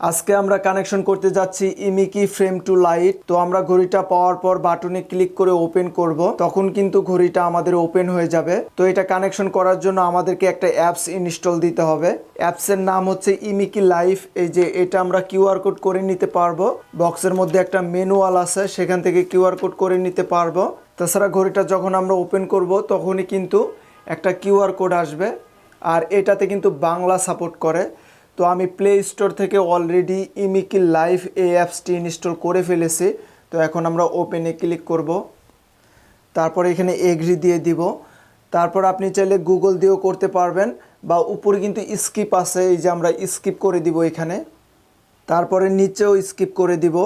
আজকে আমরা কানেকশন করতে যাচ্ছি ইমিকি ফ্রেম টু লাইট। তো আমরা ঘড়িটা পাওয়ার পর বাটনে ক্লিক করে ওপেন করব। তখন কিন্তু ঘড়িটা আমাদের ওপেন হয়ে যাবে। তো এটা কানেকশন করার জন্য আমাদেরকে একটা অ্যাপস ইনস্টল দিতে হবে। অ্যাপসের নাম হচ্ছে ইমিকি লাইফ। এই যে এটা আমরা কিউআর কোড করে নিতে পারব। বক্সের মধ্যে একটা মেনুয়াল আছে, সেখান থেকে কিউআর কোড করে নিতে পারব। তাছাড়া ঘড়িটা যখন আমরা ওপেন করব, তখনই কিন্তু একটা কিউআর কোড আসবে। আর এটাতে কিন্তু বাংলা সাপোর্ট করে। তো আমি প্লে স্টোর থেকে অলরেডি ইমিকি লাইভ এই অ্যাপসটি ইনস্টল করে ফেলেছি। তো এখন আমরা ওপেনে ক্লিক করব। তারপর এখানে এগ্রি দিয়ে দিব। তারপর আপনি চাইলে গুগল দিয়েও করতে পারবেন বা উপরে কিন্তু স্কিপ আছে, এই যে আমরা স্কিপ করে দিব এখানে। তারপরে নিচেও স্কিপ করে দিব।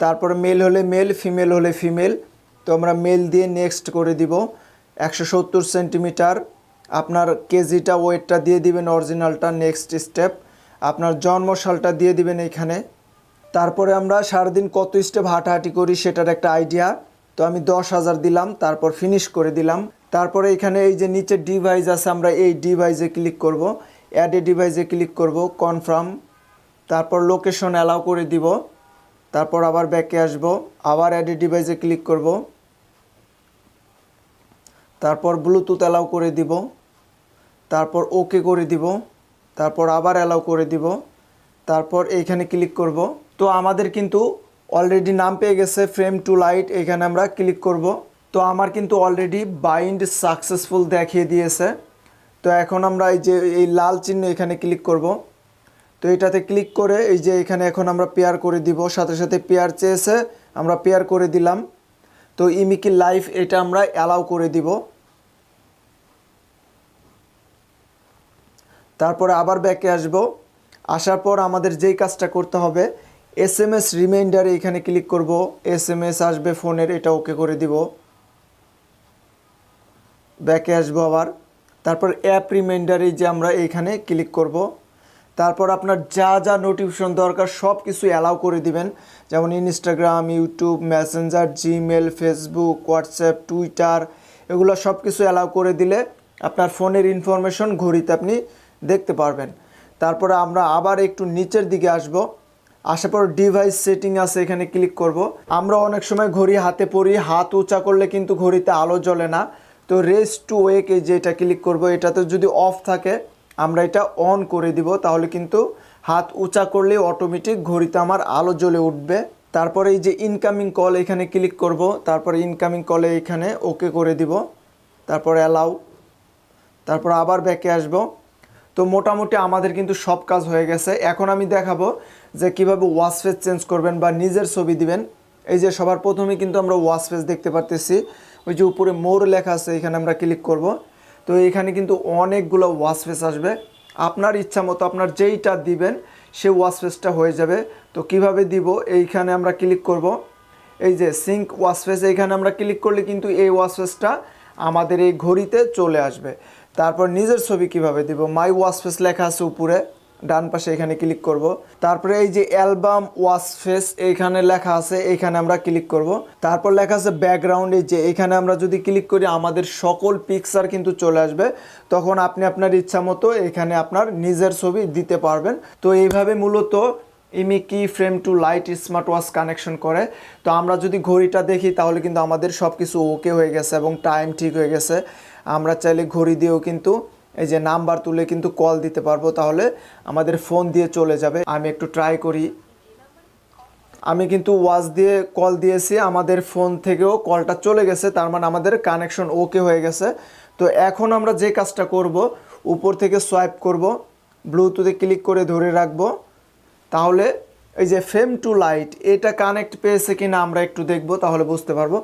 তারপরে মেল হলে মেল ফিমেল হলে ফিমেল তো আমরা মেল দিয়ে নেক্সট করে দিব। একশো সত্তর সেন্টিমিটার আপনার কেজিটা ওয়েটটা দিয়ে দিবেন অরিজিনালটা নেক্সট স্টেপ আপনার জন্মসালটা দিয়ে দিবেন এইখানে। তারপরে আমরা সারাদিন কত স্টেপ হাঁটাহাঁটি করি সেটার একটা আইডিয়া তো আমি দশ হাজার দিলাম, তারপর ফিনিশ করে দিলাম। তারপরে এখানে এই যে নিচে ডিভাইস আছে, আমরা এই ডিভাইসে ক্লিক করব। অ্যাড এ ডিভাইসে ক্লিক করব কনফার্ম তারপর লোকেশন অ্যালাউ করে দিব। তারপর আবার ব্যাকে আসব, আবার অ্যাড এ ডিভাইসে ক্লিক করব। তারপর ব্লুটুথ অ্যালাউ করে দিব। তারপর ওকে করে দিব। তারপর আবার অ্যালাউ করে দিব। তারপর এইখানে ক্লিক করব। তো আমাদের কিন্তু অলরেডি নাম পেয়ে গেছে ফ্রেম টু লাইট এখানে আমরা ক্লিক করব। তো আমার কিন্তু অলরেডি বাইন্ড সাকসেসফুল দেখিয়ে দিয়েছে। তো এখন আমরা এই যে, এই লাল চিহ্ন এখানে ক্লিক করব। তো এটাতে ক্লিক করে এই যে এখানে এখন আমরা পেয়ার করে দিব। সাথে সাথে পেয়ার চেয়েছে, আমরা পেয়ার করে দিলাম। তো ইমিকি লাইফ এটা আমরা অ্যালাউ করে দিব। তারপরে আবার ব্যাকে আসব। আসার পর আমাদের যেই কাজটা করতে হবে এস এম এস রিমাইন্ডারে এখানে ক্লিক করব। এস এম এস আসবে ফোনের, এটা ওকে করে দিব। ব্যাকে আসব আবার। তারপর অ্যাপ রিমাইন্ডারে যে আমরা এইখানে ক্লিক করব। তারপর আপনার যা যা নোটিফিকেশন দরকার সব কিছু অ্যালাউ করে দিবেন। যেমন Instagram YouTube Messenger Gmail Facebook WhatsApp Twitter এগুলো সব কিছু অ্যালাউ করে দিলে আপনার ফোনের ইনফরমেশন ঘড়িতে আপনি দেখতে পারবেন। তারপরে আমরা আবার একটু নিচের দিকে আসব। আসার পর ডিভাইস সেটিং আছে, এখানে ক্লিক করব। আমরা অনেক সময় ঘড়ি হাতে পরি, হাত উঁচা করলে কিন্তু ঘড়িতে আলো জ্বলে না। তো রেস টু ওয়েক এই যে এটা ক্লিক করব, এটাতে যদি অফ থাকে, আমরা এটা অন করে দিব। তাহলে কিন্তু হাত উঁচা করলে অটোমেটিক ঘড়িতে আমার আলো জ্বলে উঠবে। তারপরে এই যে ইনকামিং কল এখানে ক্লিক করব। তারপরে ইনকামিং কলে এখানে ওকে করে দিব। তারপর অ্যালাউ তারপর আবার ব্যাকে আসব। তো মোটামুটি আমাদের কিন্তু সব কাজ হয়ে গেছে। এখন আমি দেখাবো যে কীভাবে ওয়াশ ফেস চেঞ্জ করবেন বা নিজের ছবি দিবেন। এই যে সবার প্রথমে কিন্তু আমরা ওয়াশ ফেস দেখতে পারতেছি। ওই যে উপরে মোর লেখা আছে, এখানে আমরা ক্লিক করব। তো এখানে কিন্তু অনেকগুলো ওয়াশ ফেস আসবে। আপনার ইচ্ছা মতো আপনার যেইটা দিবেন সে ওয়াশ ফেসটা হয়ে যাবে। তো কীভাবে দিব? এইখানে আমরা ক্লিক করব। এই যে সিঙ্ক ওয়াশ ফেস এইখানে আমরা ক্লিক করলে কিন্তু এই ওয়াশ ফেসটা আমাদের এই ঘড়িতে চলে আসবে। তারপর নিজের ছবি কীভাবে দিব? মাই ওয়াশ ফেস লেখা আছে উপরে, ডান পাশে এখানে ক্লিক করব। তারপরে এই যে অ্যালবাম ওয়াশ ফেস এইখানে লেখা আছে, এইখানে আমরা ক্লিক করব। তারপর লেখা আছে ব্যাকগ্রাউন্ড যে এখানে আমরা যদি ক্লিক করি, আমাদের সকল পিকচার কিন্তু চলে আসবে। তখন আপনি আপনার ইচ্ছা মতো এখানে আপনার নিজের ছবি দিতে পারবেন। তো এইভাবে মূলত Imiki frame two lite smart watch connection করে। তো আমরা যদি ঘড়িটা দেখি, তাহলে কিন্তু আমাদের সব কিছু ওকে হয়ে গেছে এবং টাইম ঠিক হয়ে গেছে। আমরা চাইলে ঘড়ি দিয়েও কিন্তু এই যে নাম্বার তুলে কিন্তু কল দিতে পারব, তাহলে আমাদের ফোন দিয়ে চলে যাবে। আমি একটু ট্রাই করি। আমি কিন্তু ওয়াচ দিয়ে কল দিয়েছি, আমাদের ফোন থেকেও কলটা চলে গেছে, তার মানে আমাদের কানেকশন ওকে হয়ে গেছে। তো এখন আমরা যে কাজটা করব, উপর থেকে সোয়াইপ করব ব্লুটুথে ক্লিক করে ধরে রাখব। তাহলে এই যে ফ্রেম টু লাইট, এটা কানেক্ট পেয়েছে কি না আমরা একটু দেখব, তাহলে বুঝতে পারব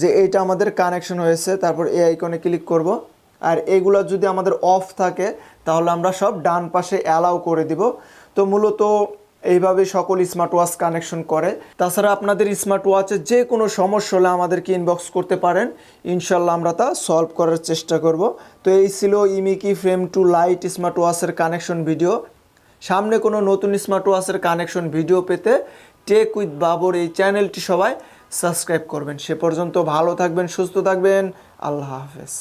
যে এটা আমাদের কানেকশন হয়েছে। তারপর এই আইকনে ক্লিক করব, আর এগুলো যদি আমাদের অফ থাকে, তাহলে আমরা সব ডান পাশে অ্যালাউ করে দিব। তো মূলত এইভাবে সকল স্মার্ট ওয়াচ কানেকশন করে। তাছাড়া আপনাদের স্মার্ট ওয়াচের যে কোনো সমস্যা হলে আমাদেরকে ইনবক্স করতে পারেন। ইনশাল্লাহ আমরা তা সলভ করার চেষ্টা করব। তো এই ছিল Imiki frame two lite smart ওয়াচের connection video. সামনে কোনো নতুন স্মার্ট ওয়াচের কানেকশন ভিডিও পেতে টেক উইথ বাবর এই চ্যানেলটি সবাই সাবস্ক্রাইব করবেন। সে পর্যন্ত ভালো থাকবেন, সুস্থ থাকবেন। আল্লাহ হাফেজ।